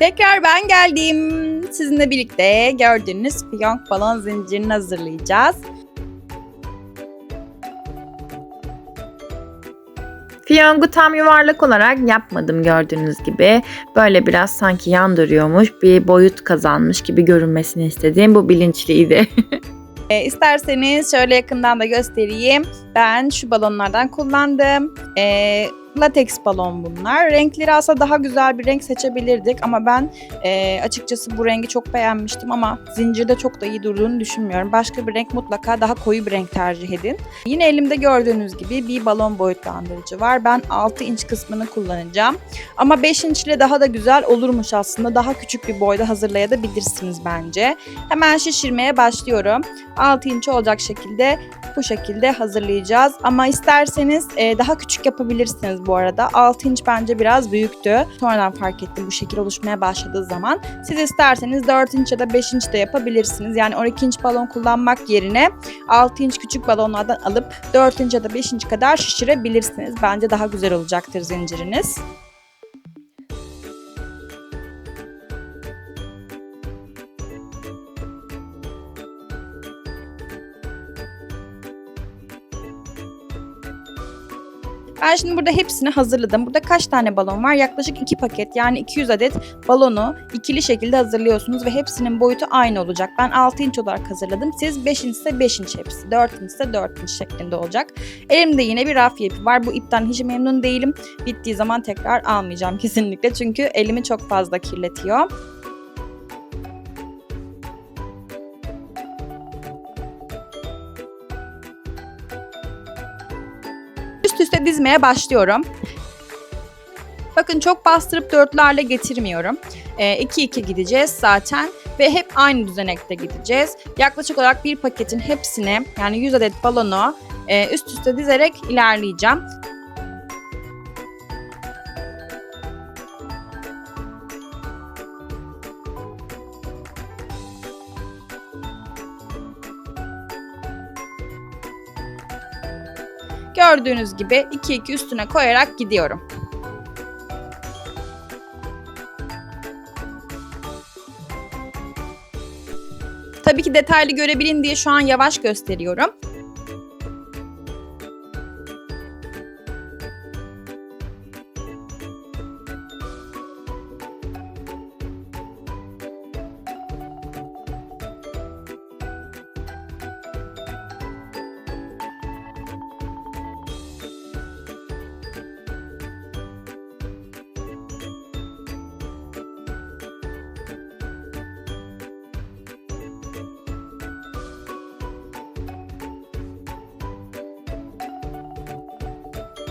Tekrar ben geldim. Sizinle birlikte gördüğünüz fiyonk balon zincirini hazırlayacağız. Fiyongu tam yuvarlak olarak yapmadım gördüğünüz gibi. Böyle biraz sanki yan duruyormuş, bir boyut kazanmış gibi görünmesini istediğim bu bilinçliydi. E, isterseniz şöyle yakından da göstereyim. Ben şu balonlardan kullandım. E, lateks balon bunlar. Renkleri aslında daha güzel bir renk seçebilirdik ama ben e, açıkçası bu rengi çok beğenmiştim ama zincirde çok da iyi durduğunu düşünmüyorum. Başka bir renk mutlaka daha koyu bir renk tercih edin. Yine elimde gördüğünüz gibi bir balon boyutlandırıcı var. Ben 6 inç kısmını kullanacağım. Ama 5 inç ile daha da güzel olurmuş aslında. Daha küçük bir boyda hazırlayabilirsiniz bence. Hemen şişirmeye başlıyorum. 6 inç olacak şekilde bu şekilde hazırlayacağız. Ama isterseniz e, daha küçük yapabilirsiniz bu arada. 6 inç bence biraz büyüktü. Sonradan fark ettim bu şekil oluşmaya başladığı zaman. Siz isterseniz 4 inç ya da 5 inç de yapabilirsiniz. Yani 12 inç balon kullanmak yerine 6 inç küçük balonlardan alıp 4 inç ya da 5 inç kadar şişirebilirsiniz. Bence daha güzel olacaktır zinciriniz. Ben şimdi burada hepsini hazırladım. Burada kaç tane balon var? Yaklaşık 2 paket yani 200 adet balonu ikili şekilde hazırlıyorsunuz ve hepsinin boyutu aynı olacak. Ben 6 inç olarak hazırladım. Siz 5 inç ise 5 inç hepsi. 4 inç ise 4 inç şeklinde olacak. Elimde yine bir raf ipi var. Bu ipten hiç memnun değilim. Bittiği zaman tekrar almayacağım kesinlikle. Çünkü elimi çok fazla kirletiyor. Üst üste dizmeye başlıyorum. Bakın çok bastırıp dörtlerle getirmiyorum. 2-2 gideceğiz zaten ve hep aynı düzenekte gideceğiz. Yaklaşık olarak bir paketin hepsini yani 100 adet balonu e, üst üste dizerek ilerleyeceğim. Gördüğünüz gibi 2-2 üstüne koyarak gidiyorum. Tabii ki detaylı görebilin diye şu an yavaş gösteriyorum.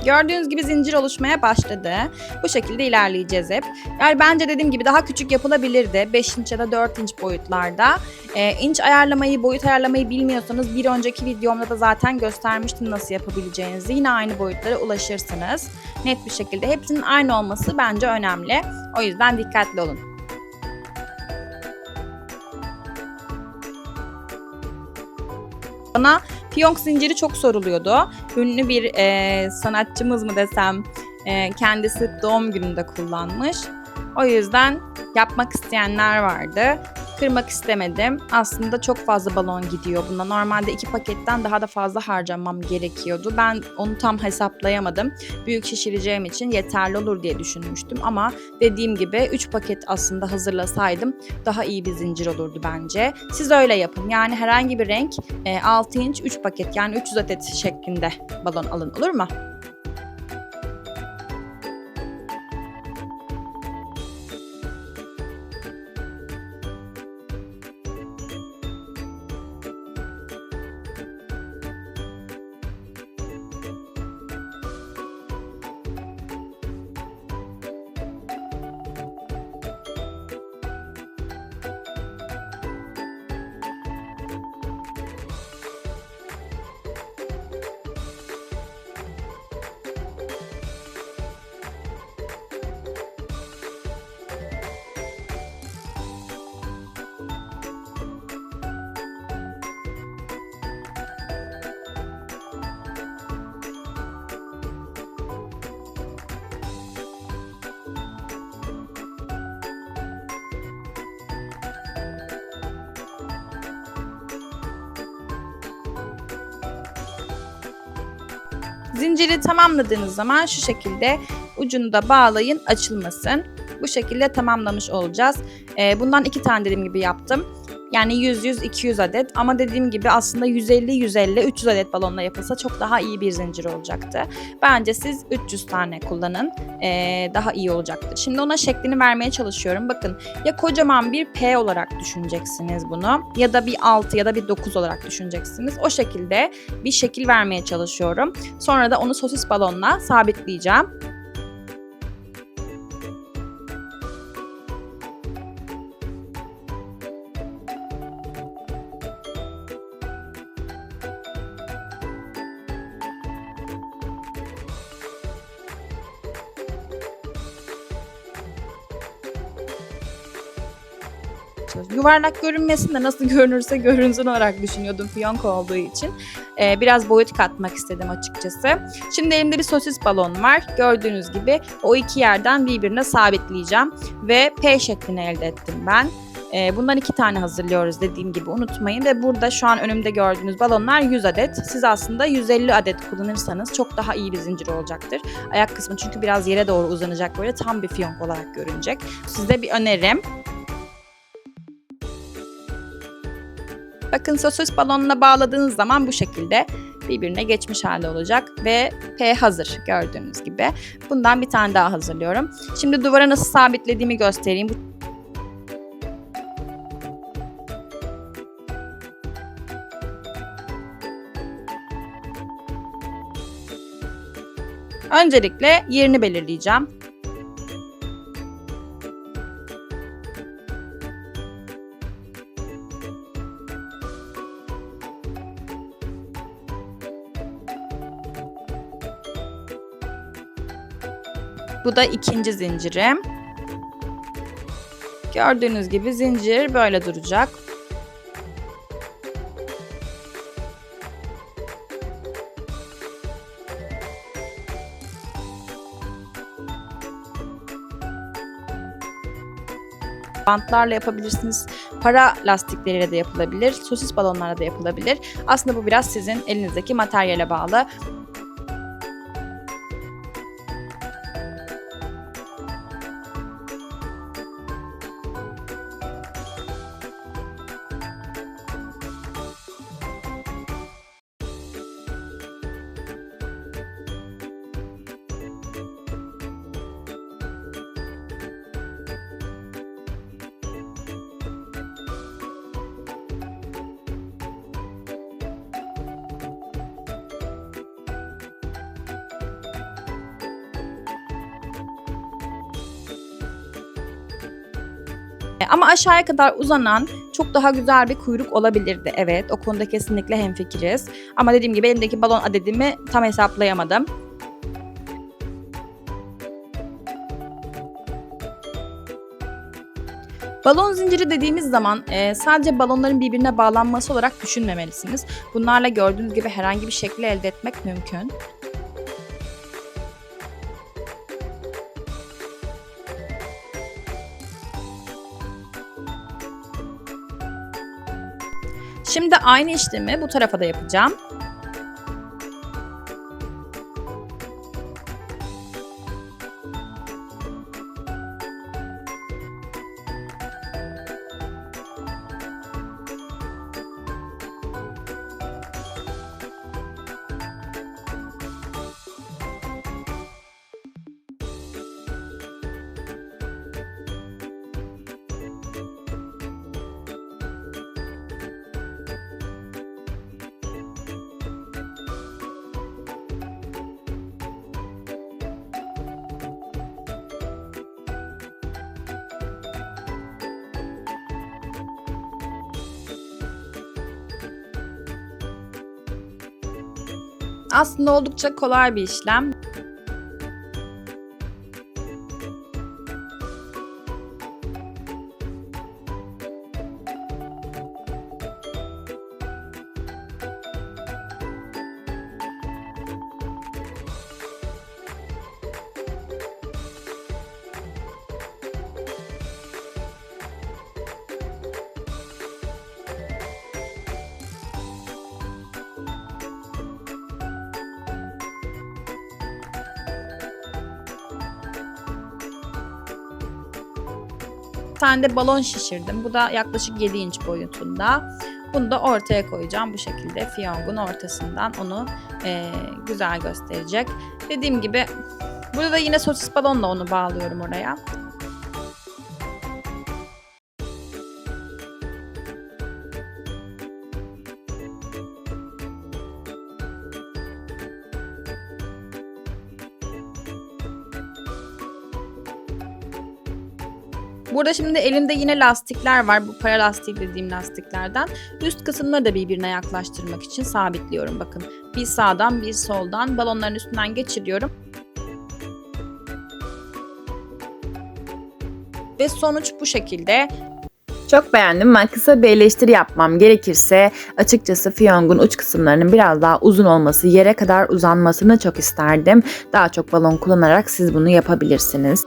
Gördüğünüz gibi zincir oluşmaya başladı. Bu şekilde ilerleyeceğiz hep. Yani bence dediğim gibi daha küçük yapılabilirdi. 5 inç ya da 4 inç boyutlarda. E, inç ayarlamayı, boyut ayarlamayı bilmiyorsanız bir önceki videomda da zaten göstermiştim nasıl yapabileceğinizi. Yine aynı boyutlara ulaşırsınız. Net bir şekilde. Hepsinin aynı olması bence önemli. O yüzden dikkatli olun. Bana Fiyonk zinciri çok soruluyordu. Ünlü bir e, sanatçımız mı desem e, kendisi doğum gününde kullanmış. O yüzden yapmak isteyenler vardı. Kırmak istemedim. Aslında çok fazla balon gidiyor buna. Normalde iki paketten daha da fazla harcamam gerekiyordu. Ben onu tam hesaplayamadım. Büyük şişireceğim için yeterli olur diye düşünmüştüm. Ama dediğim gibi 3 paket aslında hazırlasaydım daha iyi bir zincir olurdu bence. Siz öyle yapın. Yani herhangi bir renk 6 inç 3 paket yani 300 adet şeklinde balon alın olur mu? Zinciri tamamladığınız zaman şu şekilde ucunu da bağlayın açılmasın. Bu şekilde tamamlamış olacağız. Ee, bundan iki tane dediğim gibi yaptım. Yani 100-100-200 adet ama dediğim gibi aslında 150-150-300 adet balonla yapılsa çok daha iyi bir zincir olacaktı. Bence siz 300 tane kullanın ee, daha iyi olacaktır. Şimdi ona şeklini vermeye çalışıyorum. Bakın ya kocaman bir P olarak düşüneceksiniz bunu ya da bir 6 ya da bir 9 olarak düşüneceksiniz. O şekilde bir şekil vermeye çalışıyorum. Sonra da onu sosis balonla sabitleyeceğim. Yuvarlak görünmesin de nasıl görünürse görünsün olarak düşünüyordum fiyonk olduğu için. Ee, biraz boyut katmak istedim açıkçası. Şimdi elimde bir sosis balon var. Gördüğünüz gibi o iki yerden birbirine sabitleyeceğim. Ve P şeklini elde ettim ben. Ee, bundan iki tane hazırlıyoruz dediğim gibi unutmayın. Ve burada şu an önümde gördüğünüz balonlar 100 adet. Siz aslında 150 adet kullanırsanız çok daha iyi bir zincir olacaktır. Ayak kısmı çünkü biraz yere doğru uzanacak böyle tam bir fiyonk olarak görünecek. Size bir önerim. Bakın sosis balonuna bağladığınız zaman bu şekilde birbirine geçmiş halde olacak ve P hazır gördüğünüz gibi. Bundan bir tane daha hazırlıyorum. Şimdi duvara nasıl sabitlediğimi göstereyim. Öncelikle yerini belirleyeceğim. Bu da ikinci zincirim. Gördüğünüz gibi zincir böyle duracak. Bantlarla yapabilirsiniz. Para lastikleriyle de yapılabilir. Sosis balonlarla da yapılabilir. Aslında bu biraz sizin elinizdeki materyale bağlı. Ama aşağıya kadar uzanan çok daha güzel bir kuyruk olabilirdi. Evet o konuda kesinlikle hemfikiriz. Ama dediğim gibi elimdeki balon adedimi tam hesaplayamadım. Balon zinciri dediğimiz zaman e, sadece balonların birbirine bağlanması olarak düşünmemelisiniz. Bunlarla gördüğünüz gibi herhangi bir şekli elde etmek mümkün. Şimdi aynı işlemi bu tarafa da yapacağım. Aslında oldukça kolay bir işlem. Tane de balon şişirdim. Bu da yaklaşık 7 inç boyutunda. Bunu da ortaya koyacağım bu şekilde. Fiyongun ortasından onu e, güzel gösterecek. Dediğim gibi burada da yine sosis balonla onu bağlıyorum oraya. Burada şimdi elimde yine lastikler var. Bu para lastiği dediğim lastiklerden. Üst kısımları da birbirine yaklaştırmak için sabitliyorum. Bakın bir sağdan bir soldan balonların üstünden geçiriyorum. Ve sonuç bu şekilde. Çok beğendim. Ben kısa bir eleştiri yapmam gerekirse açıkçası fiyongun uç kısımlarının biraz daha uzun olması, yere kadar uzanmasını çok isterdim. Daha çok balon kullanarak siz bunu yapabilirsiniz.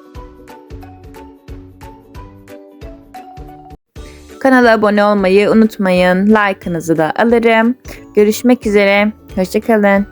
Kanala abone olmayı unutmayın. Like'ınızı da alırım. Görüşmek üzere. Hoşçakalın.